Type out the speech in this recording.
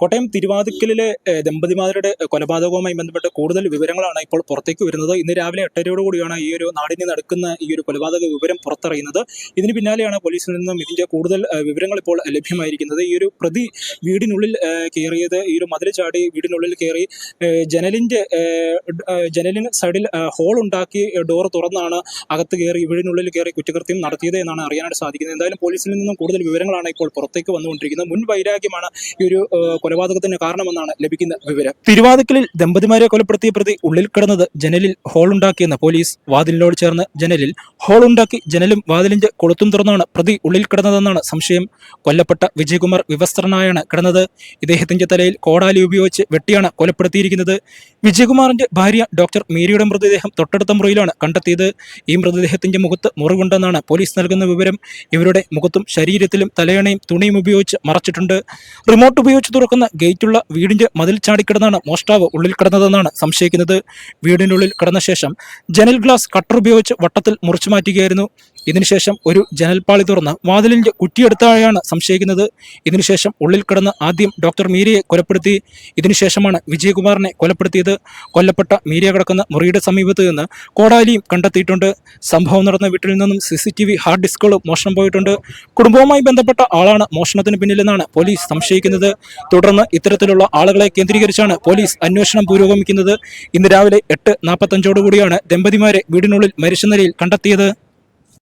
കോട്ടയം തിരുവാതിക്കലിലെ ദമ്പതിമാരുടെ കൊലപാതകവുമായി ബന്ധപ്പെട്ട് കൂടുതൽ വിവരങ്ങളാണ് ഇപ്പോൾ പുറത്തേക്ക് വരുന്നത്. ഇന്ന് രാവിലെ എട്ടരയോട് കൂടിയാണ് ഈ ഒരു നാടിന് നടക്കുന്ന ഈ ഒരു കൊലപാതക വിവരം പുറത്തറിയുന്നത്. ഇതിന് പിന്നാലെയാണ് പോലീസിൽ നിന്നും ഇതിന്റെ കൂടുതൽ വിവരങ്ങൾ ഇപ്പോൾ ലഭ്യമായിരിക്കുന്നത്. ഈ ഒരു പ്രതി വീടിനുള്ളിൽ കയറിയത് ഈ ഒരു മതിൽ ചാടി വീടിനുള്ളിൽ കയറി ജനലിന്റെ ജനലിന് സൈഡിൽ ഹോൾ ഉണ്ടാക്കി ഡോർ തുറന്നാണ് അകത്ത് കയറി വീടിനുള്ളിൽ കയറി കുറ്റകൃത്യം നടത്തിയത് എന്നാണ് അറിയാനായിട്ട് സാധിക്കുന്നത്. എന്തായാലും പോലീസിൽ നിന്നും കൂടുതൽ വിവരങ്ങളാണ് ഇപ്പോൾ പുറത്തേക്ക് വന്നുകൊണ്ടിരിക്കുന്നത്. മുൻ വൈരാഗ്യമാണ് ഈ ഒരു കൊലപാതകത്തിന് കാരണമെന്നാണ് ലഭിക്കുന്ന വിവരം. തിരുവാതിക്കലിൽ ദമ്പതിമാരെ കൊലപ്പെടുത്തിയ പ്രതി ഉള്ളിൽ കിടന്നത് ജനലിൽ ഹോൾ ഉണ്ടാക്കിയെന്ന് പോലീസ് വാതിലിനോട് ചേർന്ന് ജനലിൽ ഹോൾ ഉണ്ടാക്കി ജനലും വാതിലിന്റെ കൊളുത്തും തുറന്നാണ് പ്രതി ഉള്ളിൽ കിടന്നതെന്നാണ് സംശയം. കൊല്ലപ്പെട്ട വിജയകുമാർ വിവസ്ത്രനായാണ് കിടന്നത്. ഇദ്ദേഹത്തിന്റെ തലയിൽ കോടാലി ഉപയോഗിച്ച് വെട്ടിയാണ് കൊലപ്പെടുത്തിയിരിക്കുന്നത്. വിജയകുമാറിന്റെ ഭാര്യ ഡോക്ടർ മീരിയുടെ മൃതദേഹം തൊട്ടടുത്ത മുറിയിലാണ് കണ്ടെത്തിയത്. ഈ മൃതദേഹത്തിന്റെ മുഖത്ത് മുറിവുണ്ടെന്നാണ് പോലീസ് നൽകുന്ന വിവരം. ഇവരുടെ മുഖത്തും ശരീരത്തിലും തലയണയും തുണിയും ഉപയോഗിച്ച് മറച്ചിട്ടുണ്ട്. റിമോട്ട് ഉപയോഗിച്ച് തുറക്കുന്ന ഗേറ്റുള്ള വീടിന്റെ മതിൽ ചാടിക്കിടന്നാണ് മോഷ്ടാവ് ഉള്ളിൽ കിടന്നതെന്നാണ് സംശയിക്കുന്നത്. വീടിനുള്ളിൽ കിടന്ന ശേഷം ജനൽ ഗ്ലാസ് കട്ടർ ഉപയോഗിച്ച് വട്ടത്തിൽ മുറിച്ചു മാറ്റുകയായിരുന്നു ഇതിനുശേഷം ഒരു ജനൽപ്പാളി തുറന്ന് വാതിലിന്റെ കുറ്റിയെടുത്തായാണ് സംശയിക്കുന്നത്. ഇതിനുശേഷം ഉള്ളിൽ കിടന്ന് ആദ്യം ഡോക്ടർ മീരയെ കൊലപ്പെടുത്തി ഇതിനുശേഷമാണ് വിജയകുമാറിനെ കൊലപ്പെടുത്തിയത്. കൊല്ലപ്പെട്ട മീരിയ കിടക്കുന്ന മുറിയുടെ സമീപത്ത് നിന്ന് കോടാലിയും കണ്ടെത്തിയിട്ടുണ്ട്. സംഭവം നടന്ന വീട്ടിൽ നിന്നും C C T V hard ഡിസ്കുകളും മോഷണം പോയിട്ടുണ്ട്. കുടുംബവുമായി ബന്ധപ്പെട്ട ആളാണ് മോഷണത്തിന് പിന്നിലെന്നാണ് പോലീസ് സംശയിക്കുന്നത്. തുടർന്ന് ഇത്തരത്തിലുള്ള ആളുകളെ കേന്ദ്രീകരിച്ചാണ് പോലീസ് അന്വേഷണം പുരോഗമിക്കുന്നത്. ഇന്ന് രാവിലെ എട്ട് നാൽപ്പത്തഞ്ചോടുകൂടിയാണ് ദമ്പതിമാരെ വീടിനുള്ളിൽ മരിച്ച നിലയിൽ കണ്ടെത്തിയത്.